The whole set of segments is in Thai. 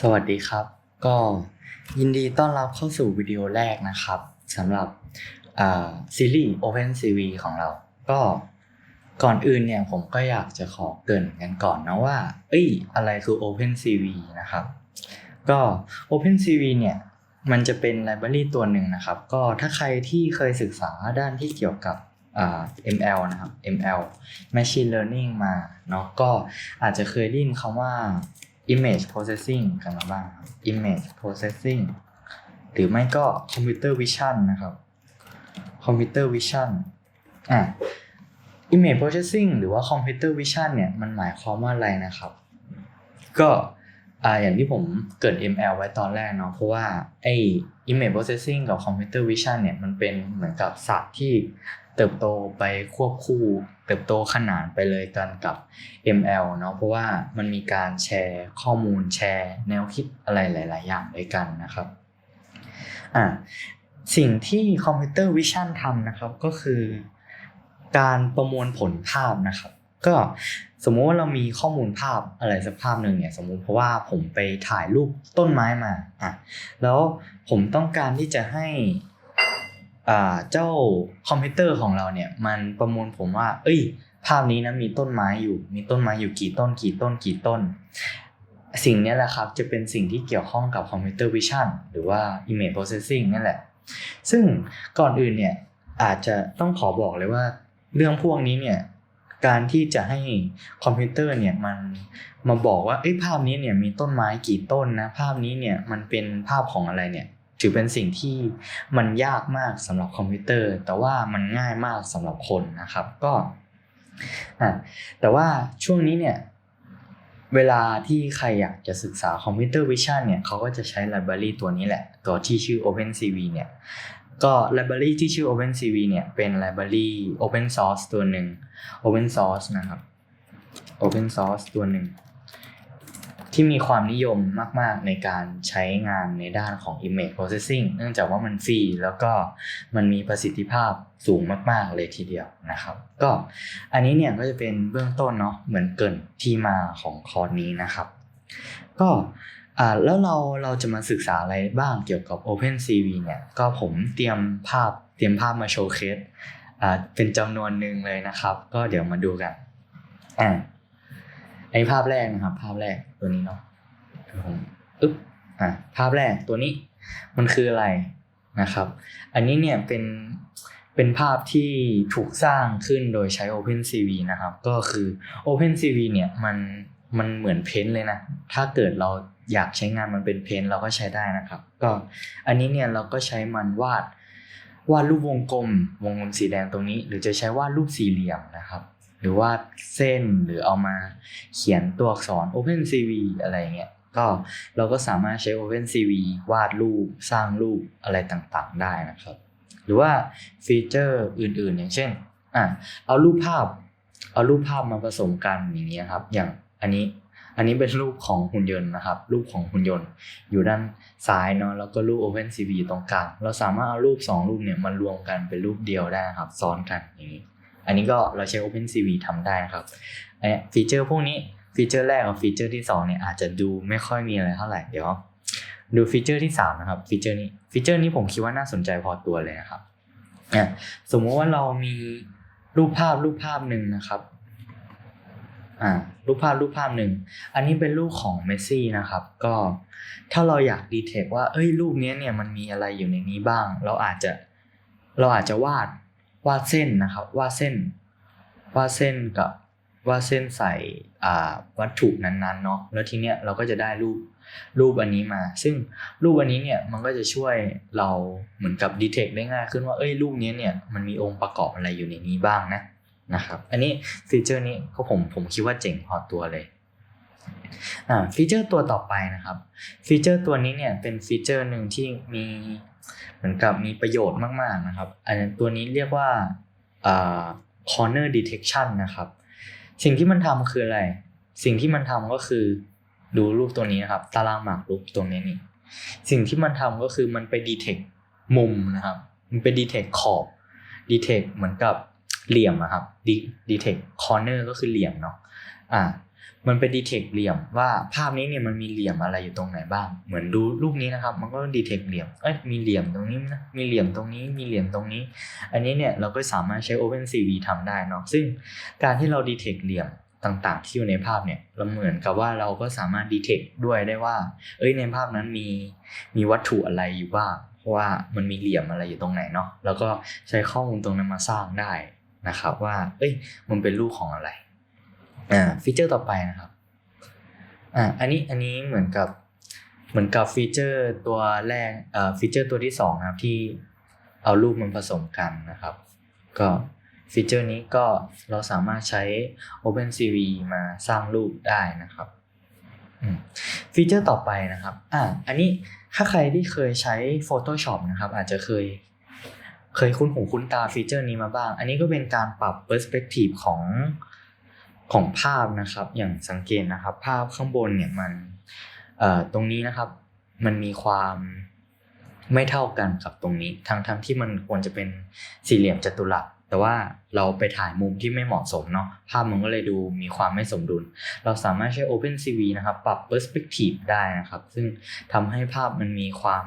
สวัสดีครับ ก็ยินดีต้อนรับเข้าสู่วิดีโอแรกนะครับสำหรับซีรีส์ Open CV ของเรา ก็ก่อนอื่นเนี่ยผมก็อยากจะขอเกรินกันก่อนนะว่า เอ้ยอะไรคือ Open CV นะครับ ก็ Open CV เนี่ยมันจะเป็นไลบรารีตัวหนึ่งนะครับ ก็ถ้าใครที่เคยศึกษาด้านที่เกี่ยวกับอ่า ML นะครับ ML Machine Learning มาเนาะก็อาจจะเคยได้ยินคำว่า image processing กันมาบ้าง image processing หรือไม่ก็ computer vision นะครับ computer vision อะ image processing หรือว่า computer vision เนี่ยมันหมายความว่าอะไรนะครับ ก็อ่าอย่างที่ผมเกิด ML ไว้ตอนแรกเนาะเพราะว่าไอ image processing กับ computer vision เนี่ยมันเป็นเหมือนกับศาสตร์ที่ เติบโตไปควบคู่ เติบโตขนานไปเลยกันกับ ML เนาะเพราะว่ามันมีการแชร์ข้อมูลแชร์แนวคิดอะไรหลาย ๆ อย่างด้วยกันนะครับอ่าสิ่งที่คอมพิวเตอร์วิชั่นทำนะครับก็คือ การประมวลผลภาพนะครับ ก็สมมุติว่าเรามีข้อมูลภาพอะไรสักภาพหนึ่งเนี่ยสมมุติเพราะว่าผมไปถ่ายรูปต้นไม้มาอะแล้วผมต้องการที่จะให้ เจ้าคอมพิวเตอร์ของเราเนี่ยมันประมวลผมว่า เอ้ย ภาพนี้นะมีต้นไม้อยู่ มีต้นไม้อยู่กี่ต้นกี่ต้นกี่ต้น สิ่งนี้แหละครับจะเป็นสิ่งที่เกี่ยวข้องกับคอมพิวเตอร์วิชั่นหรือว่า image processing นั่นแหละ ซึ่งก่อนอื่นเนี่ยอาจจะต้องขอบอกเลยว่าเรื่องพวกนี้เนี่ยการที่จะให้คอมพิวเตอร์เนี่ยมันมาบอกว่าเอ้ยภาพนี้เนี่ยมีต้นไม้กี่ต้นนะภาพนี้เนี่ยมันเป็นภาพของอะไรเนี่ย ถือเป็นสิ่งที่มันยากมากสำหรับคอมพิวเตอร์ แต่ว่ามันง่ายมากสำหรับคนนะครับก็แต่ว่าช่วงนี้เนี่ยเวลาที่ใครอยากจะศึกษาคอมพิวเตอร์วิชั่นเนี่ยเขาก็จะใช้ไลบรารีตัวนี้แหละ ตัวที่ชื่อ OpenCV เนี่ยก็ไลบรารีที่ชื่อ OpenCV เนี่ยเป็นไลบรารี Open Source ตัวหนึ่ง Open Source นะครับ Open Source ตัวหนึ่ง ที่มีความนิยมมาก ๆ ในการใช้งานในด้านของ Image Processing เนื่องจากว่ามันฟรีแล้วก็มันมีประสิทธิภาพสูงมาก ๆ เลยทีเดียวนะครับ ก็อันนี้เนี่ยก็จะเป็นเบื้องต้นเนาะเหมือนเกินที่มาของคอร์สนี้นะครับ ก็อ่าแล้วเราเราจะมาศึกษาอะไรบ้างเกี่ยวกับ OpenCV เนี่ยก็ผมเตรียมภาพเตรียมภาพมาโชว์เคสอ่าเป็นจำนวนหนึ่งเลยนะครับ ก็เดี๋ยวมาดูกันอ่า อันภาพแรกนะครับ ภาพแรกตัวนี้เนาะผมอึ๊บอะภาพแรกตัวนี้ มันคืออะไรนะครับ อันนี้เนี่ยเป็นเป็นภาพที่ถูกสร้างขึ้นโดยใช้ OpenCV นะครับ ก็คือ OpenCV เนี่ยมันมันเหมือนเพนเลยนะ ถ้าเกิดเราอยากใช้งานมันเป็นเพนเราก็ใช้ได้นะครับ ก็อันนี้เนี่ยเราก็ใช้มันวาดวาดรูปวงกลม วงกลมสีแดงตรงนี้ หรือจะใช้วาดรูปสี่เหลี่ยมนะครับ หรือว่าเส้นหรือเอามาเขียนตัวอักษร OpenCV อะไรเงี้ยก็เราก็สามารถใช้ OpenCV วาดรูปสร้างรูปอะไรต่างๆ ได้นะครับ หรือว่าฟีเจอร์อื่นๆ อย่างเช่นอะเอารูปภาพ เอารูปภาพมาผสมกันอย่างเงี้ยครับ อย่างอันนี้อันนี้เป็นรูปของหุ่นยนต์นะครับ รูปของหุ่นยนต์ อยู่ด้านซ้ายเนาะแล้วก็รูป OpenCV ตรงกลางเราสามารถเอารูปสองรูปเนี่ยมารวมกันเป็นรูปเดียวได้นะครับ ซ้อนกันอย่างนี้ อันนี้ก็เราใช้ OpenCV ทำได้นะครับฟีเจอร์พวกนี้ฟีเจอร์แรกกับฟีเจอร์ที่2เนี่ยอาจจะดูไม่ค่อยมีอะไรเท่าไหร่เดี๋ยวดูฟีเจอร์ที่3นะครับฟีเจอร์นี้ฟีเจอร์นี้ผมคิดว่าน่าสนใจพอตัวเลยนะครับอ่สมมติว่าเรามีรูปภาพรูปภาพหนึ่งนะครับอ่ารูปภาพรูปภาพหนึ่งอันนี้เป็นรูปของเมสซี่นะครับ ก็ถ้าเราอยากดีเทคว่าเอ้ยรูปนี้เนี่ยมันมีอะไรอยู่ในนี้บ้าง เราอาจจะเราอาจจะวาด วาดเส้นนะครับวาดเส้นวาดเส้นกับวาดเส้นใส่อ่าวัตถุนั้นๆเนาะแล้วทีเนี้ยเราก็จะได้รูปรูปอันนี้มา ซึ่งรูปอันนี้เนี่ยมันก็จะช่วยเราเหมือนกับดีเทคได้ง่ายขึ้นว่าเอ้ยรูปนี้เนี่ยมันมีองค์ประกอบอะไรอยู่ในนี้บ้างนะนะครับ อันนี้ฟีเจอร์นี้ก็ผมผมคิดว่าเจ๋งพอตัวเลยอ่าฟีเจอร์ตัวต่อไปนะครับ ฟีเจอร์ตัวนี้เนี่ยเป็นฟีเจอร์หนึ่งที่มี เหมือนกับมีประโยชน์มากๆนะครับ อันตัวนี้เรียกว่าอ corner detection นะครับ สิ่งที่มันทำคืออะไร สิ่งที่มันทำก็คือดูรูปตัวนี้นะครับ ตารางหมากรูปตรงนี้นี่ สิ่งที่มันทำก็คือมันไป detect มุมนะครับ มันไป detect ขอบ detect เหมือนกับเหลี่ยมอะครับ detect corner ก็คือเหลี่ยมเนาะ อ่า มันไปดีเทคเหลี่ยมว่าภาพนี้เนี่ยมันมีเหลี่ยมอะไรอยู่ตรงไหนบ้าง เหมือนดูรูปนี้นะครับ มันก็ดีเทคเหลี่ยมเอ้ยมีเหลี่ยมตรงนี้นะมีเหลี่ยมตรงนี้มีเหลี่ยมตรงนี้ อันนี้เนี่ยเราก็สามารถใช้ OpenCV ทำได้เนาะซึ่งการที่เราดีเทคเหลี่ยมต่างๆ ที่อยู่ในภาพเนี่ยเราเหมือนกับว่าเราก็สามารถดีเทคด้วยได้ว่า เอ้ยในภาพนั้นมีมีวัตถุอะไรอยู่บ้างเพราะว่ามันมีเหลี่ยมอะไรอยู่ตรงไหนเนาะแล้วก็ใช้ข้อมูลตรงนั้นมาสร้างได้นะครับว่า เอ้ยมันเป็นรูปของอะไร อ่าฟีเจอร์ต่อไปนะครับอ่าอันนี้อันนี้เหมือนกับเหมือนกับฟีเจอร์ตัวแรกเอ่อฟีเจอร์ตัวที่สองนะครับที่เอารูปมันผสมกันนะครับ ก็ฟีเจอร์นี้ก็เราสามารถใช้ OpenCV มาสร้างรูปได้นะครับอืมฟีเจอร์ต่อไปนะครับอ่าอันนี้ถ้าใครที่เคยใช้ Photoshop นะครับ อาจจะเคย เคยคุ้นหูคุ้นตาฟีเจอร์นี้มาบ้าง อันนี้ก็เป็นการปรับ perspective ของ ของภาพนะครับอย่างสังเกตนะครับ ภาพข้างบนเนี่ยมันตรงนี้นะครับ มันมีความไม่เท่ากันกับตรงนี้ทั้งทั้งที่มันควรจะเป็นสี่เหลี่ยมจัตุรัสแต่ว่าเราไปถ่ายมุมที่ไม่เหมาะสมเนาะภาพมันก็เลยดูมีความไม่สมดุล เราสามารถใช้ OpenCV นะครับ ปรับ perspective ได้นะครับ ซึ่งทำให้ภาพมันมีความ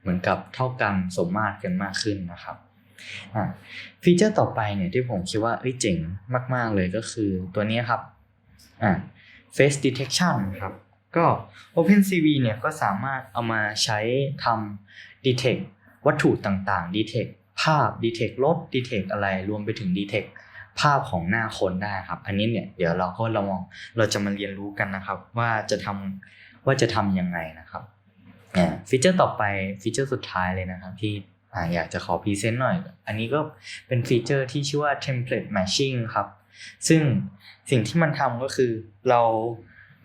เหมือนกับเท่ากันสมมาตรกันมากขึ้นนะครับ ฟีเจอร์ต่อไปเนี่ยที่ผมคิดว่าเอ้ยเจ๋งมาก ๆ เลยก็คือตัวนี้ครับอะ face detection ครับก็ OpenCV เนี่ยก็สามารถเอามาใช้ทำ detect วัตถุต่างๆ detect ภาพ detect รถ detect อะไรรวมไปถึง detect ภาพของหน้าคนได้ครับ อันนี้เนี่ยเดี๋ยวเราก็เราเราจะมาเรียนรู้กันนะครับ ว่าจะทำว่าจะทำยังไงนะครับอ่าฟีเจอร์ต่อไปฟีเจอร์สุดท้ายเลยนะครับที่ อ่าอยากจะขอพรีเซนต์หน่อย อันนี้ก็เป็นฟีเจอร์ที่ชื่อว่า template matching ครับ ซึ่งสิ่งที่มันทำก็คือเรา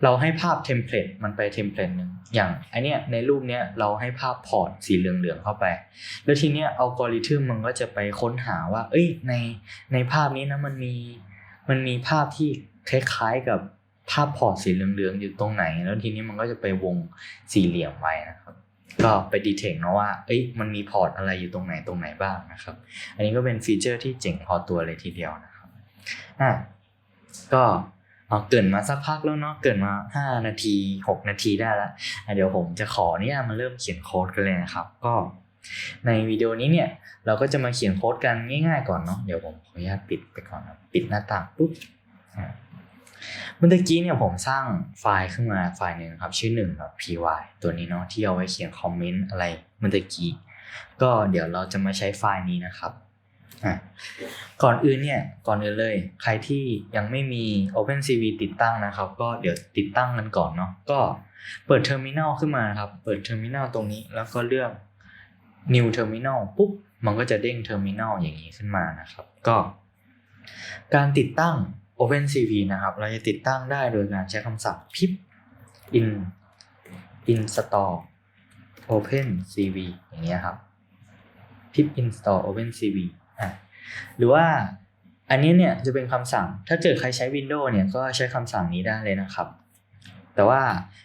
เราให้ภาพเทมเพลตมันไปเทมเพลตหนึ่งอย่างไอเนี้ยในรูปเนี้ยเราให้ภาพพอร์ตสีเหลืองๆเข้าไป แล้วทีเนี้ยอัลกอริทึมมันก็จะไปค้นหาว่า เอ้ยในในภาพนี้นะมันมีมันมีภาพที่คล้ายๆกับภาพพอร์ตสีเหลืองๆอยู่ตรงไหน แล้วทีนี้มันก็จะไปวงสี่เหลี่ยมไว้นะครับ ก็ไปดีเทคเนาะว่า เอ้ย มันมีพอร์ตอะไรอยู่ตรงไหนตรงไหนบ้างนะครับ อันนี้ก็เป็นฟีเจอร์ที่เจ๋งพอตัวเลยทีเดียวนะครับอะก็เอาเกินมาสักพักแล้วเนาะ เกินมา 5 นาที 6 นาทีได้แล้วอะเดี๋ยวผมจะขอเนี่ยมาเริ่มเขียนโค้ดกันเลยนะครับ ก็ในวิดีโอนี้เนี่ยเราก็จะมาเขียนโค้ดกันง่ายๆก่อนเนาะ เดี๋ยวผมขออนุญาตปิดไปก่อนนะปิดหน้าต่างปุ๊บอะ เมื่อกี้เนี่ยผมสร้างไฟล์ขึ้นมาไฟล์หนึ่งครับ ชื่อหนึ่งแบบ py ตัวนี้เนาะที่เอาไว้เขียนคอมเมนต์อะไรเมื่อกี้ ก็เดี๋ยวเราจะมาใช้ไฟล์นี้นะครับก่อนอื่นเนี่ยก่อนอื่นเลย ใครที่ยังไม่มี OpenCV ติดตั้งนะครับ ก็เดี๋ยวติดตั้งกันก่อนเนาะก็เปิด Terminal ขึ้นมาครับ เปิด Terminal ตรงนี้แล้วก็เลือก New Terminal ปุ๊บมันก็จะเด้ง Terminal อย่างนี้ขึ้นมานะครับ ก็ การติดตั้ง OpenCV นะครับ เราจะติดตั้งได้โดยการใช้คำสั่ง pip in install OpenCV อย่างเงี้ยครับ pip install OpenCV อะหรือว่าอันนี้เนี่ยจะเป็นคำสั่ง ถ้าเกิดใครใช้ Windows เนี่ยก็ใช้คำสั่งนี้ได้เลยนะครับ แต่ว่า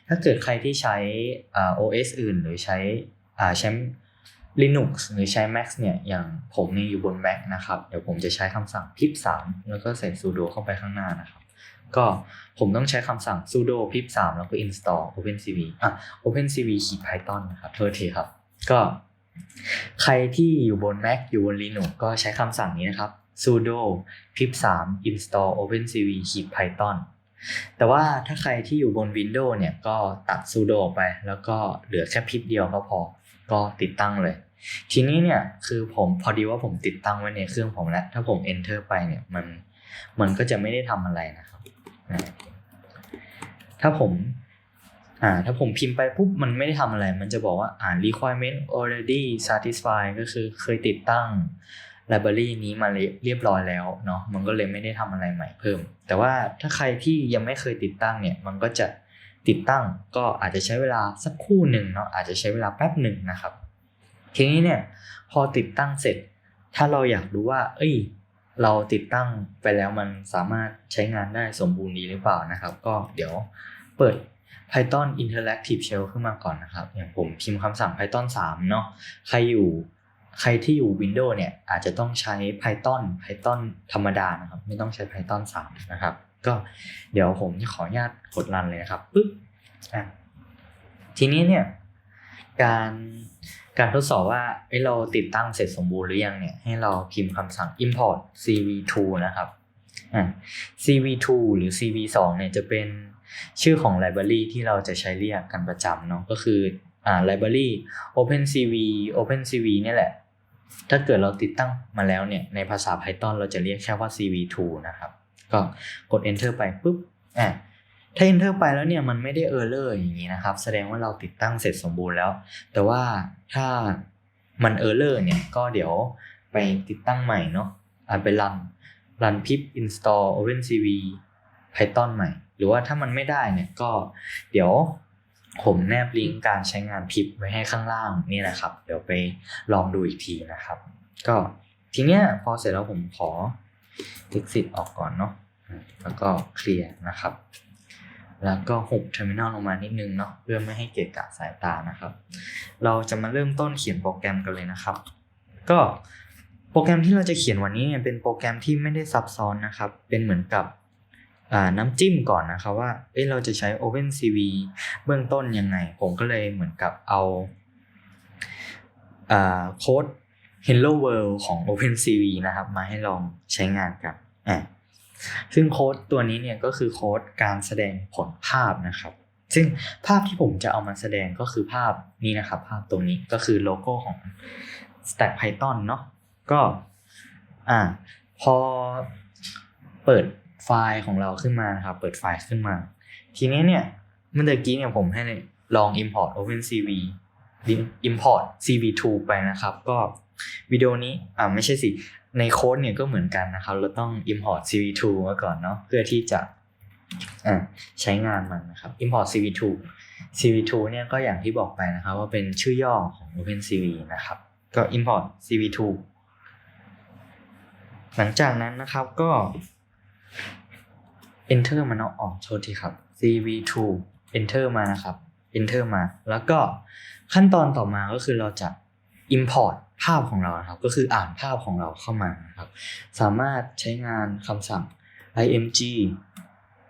ถ้าเกิดใครที่ใช้อ่า OS อื่น หรือใช้ใช้ Linux หรือใช้ Mac เนี่ย อย่างผมนี่อยู่บน Mac นะครับ เดี๋ยวผมจะใช้คำสั่ง pip 3แล้วก็ใส่ sudo เข้าไปข้างหน้านะครับ ก็ผมต้องใช้คำสั่ง sudo pip 3แล้วก็ install opencv อะ opencv ขีด python นะครับโทษทีครับ ก็ใครที่อยู่บน Mac อยู่บน Linux ก็ใช้คำสั่งนี้นะครับ sudo pip 3 install opencv ขีด python แต่ว่าถ้าใครที่อยู่บน Windows เนี่ยก็ตัด sudo ออกไป แล้วก็เหลือแค่พิปเดียวก็พอ ก็ติดตั้งเลย ทีนี้เนี่ยคือผมพอดีว่าผมติดตั้งไว้ในเครื่องผมแล้ว ถ้าผม enter ไปเนี่ยมันมันก็จะไม่ได้ทำอะไรนะครับ ถ้าผมอ่าถ้าผมพิมพ์ไปปุ๊บมันไม่ได้ทำอะไร มันจะบอกว่าอ่า requirement already satisfied ก็คือเคยติดตั้ง library นี้มาเรียบร้อยแล้วเนาะมันก็เลยไม่ได้ทำอะไรใหม่เพิ่ม แต่ว่าถ้าใครที่ยังไม่เคยติดตั้งเนี่ย มันก็จะ ติดตั้งก็อาจจะใช้เวลาสักคู่หนึ่งเนาะอาจจะใช้เวลาแป๊บหนึ่งนะครับ ทีนี้เนี่ยพอติดตั้งเสร็จ ถ้าเราอยากรู้ว่า เอ้ย เราติดตั้งไปแล้วมันสามารถใช้งานได้สมบูรณ์ดีหรือเปล่านะครับ ก็เดี๋ยวเปิด Python Interactive Shell ขึ้นมาก่อนนะครับอย่างผมพิมพ์คำสั่ง Python 3 เนาะใครอยู่ใครที่อยู่ Windows เนี่ยอาจจะต้องใช้ Python Python ธรรมดานะครับ ไม่ต้องใช้ Python 3 นะครับ ก็เดี๋ยวผมจะขออนุญาตกดรันเลยนะครับปึ๊บอะทีนี้เนี่ย การการทดสอบว่าเอ้เราติดตั้งเสร็จสมบูรณ์หรือยังเนี่ย ให้เราพิมพ์คำสั่ง import cv2 นะครับอะ cv2 หรือ cv2 เนี่ยจะเป็นชื่อของ library ที่เราจะใช้เรียกกันประจำเนาะก็คืออ่า library opencv opencv เนี่ยแหละ ถ้าเกิดเราติดตั้งมาแล้วเนี่ย ในภาษา Python เราจะเรียกแค่ว่า cv2 นะครับ ก็กด enter ไปปุ๊บอะถ้า enter ไปแล้วเนี่ยมันไม่ได้ error อย่างนี้นะครับ แสดงว่าเราติดตั้งเสร็จสมบูรณ์แล้ว แต่ว่าถ้ามัน error เนี่ยก็เดี๋ยวไปติดตั้งใหม่เนาะอ่าไปรันรัน pip install opencv python ใหม่ หรือว่าถ้ามันไม่ได้เนี่ยก็เดี๋ยวผมแนบลิงก์การใช้งาน pip ไว้ให้ข้างล่างนี่นะครับ เดี๋ยวไปลองดูอีกทีนะครับ ก็ทีเนี้ยพอเสร็จแล้วผมขอ exit ออกก่อนเนาะแล้วก็เคลียร์นะครับ แล้วก็หุบ terminal ลงมานิดนึงเนาะเพื่อไม่ให้เกะกะสายตานะครับ เราจะมาเริ่มต้นเขียนโปรแกรมกันเลยนะครับ ก็โปรแกรมที่เราจะเขียนวันนี้เนี่ยเป็นโปรแกรมที่ไม่ได้ซับซ้อนนะครับ เป็นเหมือนกับน้ำจิ้มก่อนนะครับว่าเอ้ยเราจะใช้ OpenCV เบื้องต้นยังไง ผมก็เลยเหมือนกับเอาโค้ด Hello World ของ OpenCV นะครับ มาให้ลองใช้งานกันอ่าซึ่งโค้ดตัวนี้เนี่ยก็คือโค้ดการแสดงผลภาพนะครับ ซึ่งภาพที่ผมจะเอามาแสดงก็คือภาพนี้นะครับ ภาพตรงนี้ก็คือโลโก้ของ Stack Python เนาะก็อ่าพอเปิดไฟล์ของเราขึ้นมานะครับ เปิดไฟล์ขึ้นมา ทีนี้เนี่ยเมื่อกี้เนี่ยผมให้ลอง import OpenCV import cv2 ไปนะครับ ก็ วิดีโอนี้อ่าไม่ใช่สิ ในโค้ดเนี่ยก็เหมือนกันนะครับ เราต้อง import cv2 มาก่อนเนาะเพื่อที่จะอ่าใช้งานมันนะครับ import cv2 cv2 เนี่ยก็อย่างที่บอกไปนะครับ ว่าเป็นชื่อย่อของ OpenCV นะครับ ก็ import cv2 หลังจากนั้นนะครับก็ enter มันเอาออกโทษทีครับ cv2 enter มานะครับ enter มา แล้วก็ขั้นตอนต่อมาก็คือเราจะ import ภาพของเราครับ ก็คืออ่านภาพของเราเข้ามาครับ สามารถใช้งานคำสั่ง img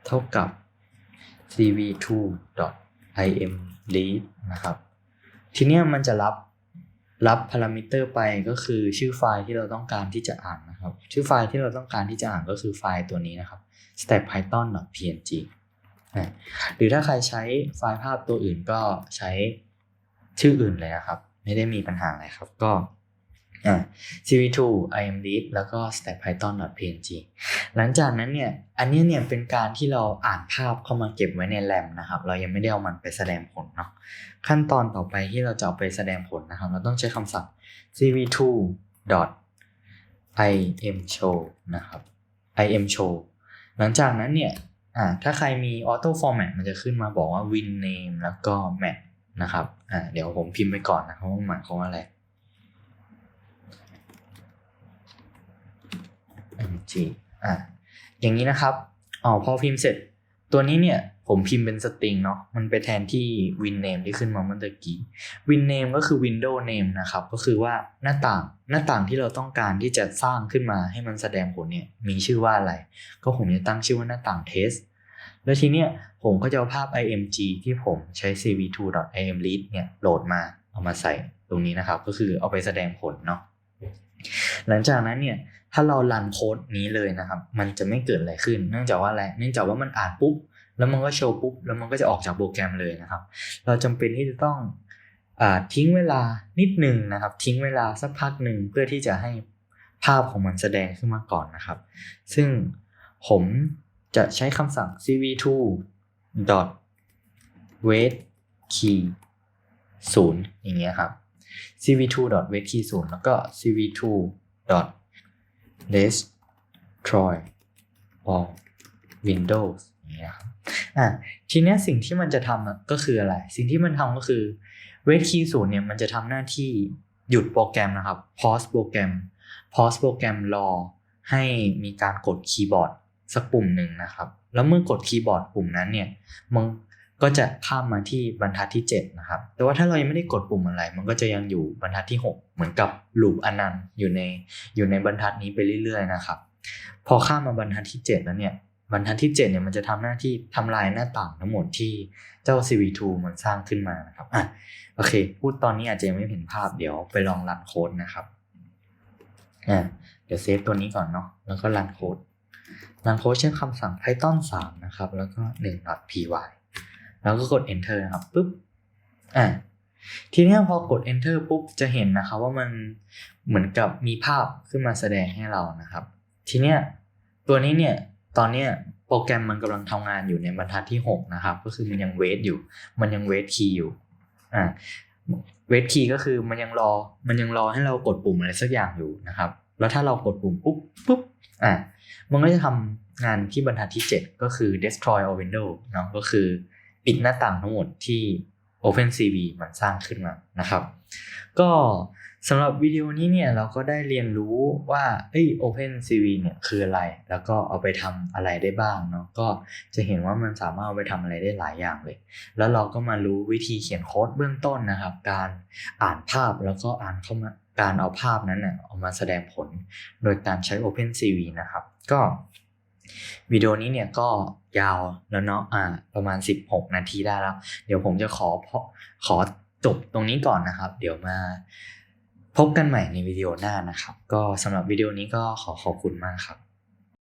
เท่ากับ cv2.imread นะครับ ทีนี้มันจะรับรับพารามิเตอร์ไปก็คือชื่อไฟล์ที่เราต้องการที่จะอ่านนะครับ ชื่อไฟล์ที่เราต้องการที่จะอ่านก็คือไฟล์ตัวนี้นะครับ stackpython.png นะหรือถ้าใครใช้ไฟล์ภาพตัวอื่นก็ใช้ชื่ออื่นเลยนะครับ ไม่ได้มีปัญหาอะไรครับก็ อ่า cv2 imread แล้วก็ stackpython.png หลังจากนั้นเนี่ย อันนี้เนี่ยเป็นการที่เราอ่านภาพเข้ามาเก็บไว้ในแรมนะครับ เรายังไม่ได้เอามันไปแสดงผลเนาะ ขั้นตอนต่อไปที่เราจะเอาไปแสดงผลนะครับ เราต้องใช้คำสั่ง cv2 imshow นะครับ imshow หลังจากนั้นเนี่ยอ่าถ้าใครมี auto format มันจะขึ้นมาบอกว่า win name แล้วก็ map นะครับอ่าเดี๋ยวผมพิมพ์ไปก่อนนะครับว่าหมายความว่าอะไร mg อ่าอย่างนี้นะครับอ๋อพอพิมพ์เสร็จ ตัวนี้เนี่ยผมพิมพ์เป็นสตริงเนาะมันไปแทนที่ win name ที่ขึ้นมาเมื่อกี้ win name ก็คือ window name นะครับก็คือว่าหน้าต่างหน้าต่างที่เราต้องการที่จะสร้างขึ้นมาให้มันแสดงผลเนี่ยมีชื่อว่าอะไร ก็ผมจะตั้งชื่อว่าหน้าต่าง test แล้วทีเนี้ยผมก็จะเอาภาพ img ที่ผมใช้ cv2.imread เนี่ยโหลดมาเอามาใส่ตรงนี้นะครับ ก็คือเอาไปแสดงผลเนาะหลังจากนั้นเนี่ย ถ้าเรารันโค้ดนี้เลยนะครับ มันจะไม่เกิดอะไรขึ้น เนื่องจากว่าอะไร เนื่องจากว่ามันอ่านปุ๊บ แล้วมันก็โชว์ปุ๊บ แล้วมันก็จะออกจากโปรแกรมเลยนะครับ เราจำเป็นที่จะต้องอทิ้งเวลานิดหนึ่งนะครับ ทิ้งเวลาสักพักหนึ่งเพื่อที่จะให้ภาพของมันแสดงขึ้นมาก่อนนะครับ ซึ่งผมจะใช้คำสั่ง cv2 dot wait key 0อย่างเงี้ยครับ cv2 dot wait key 0แล้วก็ cv2 dot destroy all windows อย่างเงี้ยครับอะทีเนี้ยสิ่งที่มันจะทำอะก็คืออะไร สิ่งที่มันทำก็คือ wait key 0เนี่ยมันจะทำหน้าที่หยุดโปรแกรมนะครับ pause โปรแกรม pause โปรแกรมรอให้มีการกดคีย์บอร์ดสักปุ่มหนึ่งนะครับ แล้วเมื่อกดคีย์บอร์ดปุ่มนั้นเนี่ยมัน ก็จะข้ามมาที่บรรทัดที่ 7 นะครับ แต่ว่าถ้าเรายังไม่ได้กดปุ่มอะไร มันก็จะยังอยู่บรรทัดที่ 6 เหมือนกับลูปอนันต์อยู่ในอยู่ในบรรทัดนี้ไปเรื่อยๆนะครับ พอข้ามมาบรรทัดที่ 7 แล้วเนี่ยบรรทัดที่ 7 เนี่ยมันจะทำหน้าที่ทำลายหน้าต่างทั้งหมดที่เจ้า CV2 มันสร้างขึ้นมานะครับอะโอเค พูดตอนนี้อาจจะยังไม่เห็นภาพเดี๋ยวไปลองรันโค้ดนะครับอะเดี๋ยวเซฟตัวนี้ก่อนเนาะแล้วก็รันโค้ดรันโค้ดใช้คำสั่ง python 3 นะครับ แล้วก็ 1.py แล้วก็กด enter นะครับปุ๊บอะทีเนี้ยพอกด enter ปุ๊บจะเห็นนะครับว่ามันเหมือนกับมีภาพขึ้นมาแสดงให้เรานะครับ ทีเนี้ยตัวนี้เนี่ยตอนเนี้ยโปรแกรมมันกำลังทำงานอยู่ในบรรทัดที่ 6 นะครับ ก็คือมันยังเวทอยู่ มันยังเวทคีย์อยู่อ่าเวทคีย์ก็คือมันยังรอมันยังรอให้เรากดปุ่มอะไรสักอย่างอยู่นะครับ แล้วถ้าเรากดปุ่มปุ๊บปุ๊บอ่ามันก็จะทำงานที่บรรทัดที่ 7 ก็คือ destroy all window เนาะก็คือ ปิดหน้าต่างทั้งหมดที่ OpenCV มันสร้างขึ้นมานะครับ ก็สำหรับวิดีโอนี้เนี่ยเราก็ได้เรียนรู้ว่าเอ้ย OpenCV เนี่ยคืออะไร แล้วก็เอาไปทำอะไรได้บ้างเนาะก็จะเห็นว่ามันสามารถเอาไปทำอะไรได้หลายอย่างเลย แล้วเราก็มารู้วิธีเขียนโค้ดเบื้องต้นนะครับ การอ่านภาพแล้วก็อ่านเข้ามาการเอาภาพนั้นเนี่ยเอามาแสดงผล โดยการใช้ OpenCV นะครับ ก็วิดีโอนี้เนี่ยก็ ยาวแล้วเนาะอ่า ประมาณ 16 นาทีได้แล้ว เดี๋ยวผมจะขอพอขอจบตรงนี้ก่อนนะครับ เดี๋ยวมาพบกันใหม่ในวิดีโอหน้านะครับ ก็สำหรับวิดีโอนี้ก็ขอขอบคุณมากครับ